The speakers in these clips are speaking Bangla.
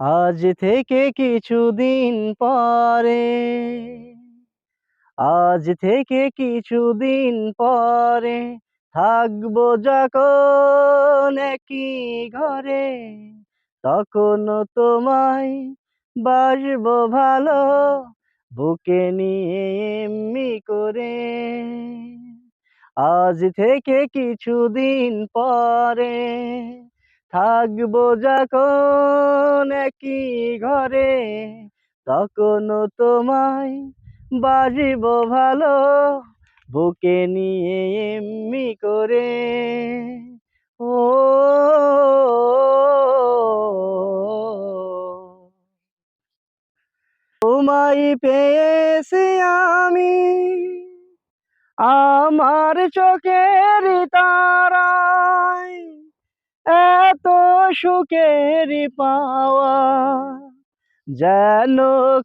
আজ থেকে কিছুদিন পরে, আজ থেকে কিছুদিন পরে থাকব যখন একই ঘরে, তখন তোমায় বাসবো ভালো বুকে নিয়ে এমনি করে। আজ থেকে কিছুদিন পরে থাকব যখন একই ঘরে, তখন তোমায় বাজিব ভালো, বুকে নিয়ে এমনি করে। ও, তোমায় পেয়েছি আমি, আমার চোখের এত সুখের পাওয়া যেন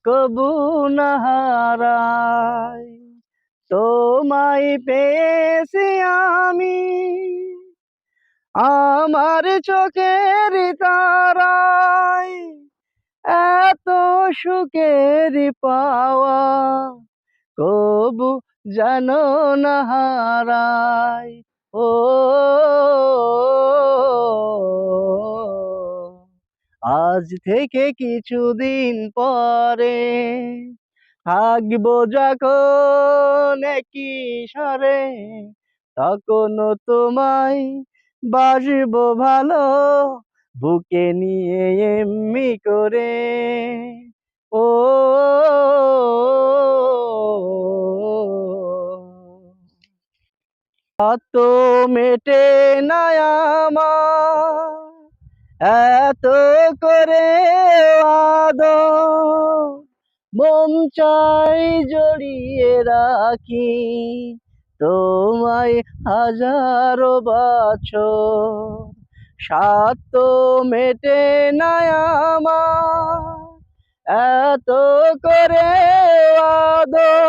কবু না হারায় তোমায় পেয়েছি আমি, আমার চোখের তারায় এত সুখের পাওয়া কবু যেন না আজ থেকে কিছুদিন পরে থাকব যখন একই সরে তখন তোমায় বাসবো ভালো বুকে নিয়ে এমনি করে। ও কত মেটে না আমার এত করে মন চাই জড়িয়ে রাখি। তোমায় হাজারো বছর সাত মেটে না আমার। এত করে আদর,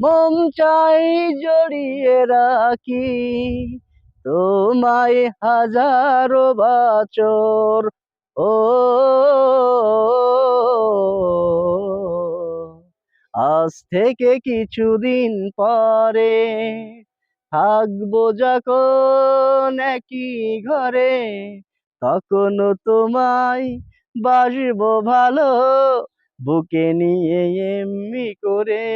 মন চাই জড়িয়ে রাখি। তোমায় হাজারো বছর, ও আজ থেকে কিছুদিন পরে থাকব যখন একই ঘরে তখন তোমায় বাসবো ভালো, বুকে নিয়ে এমনি করে।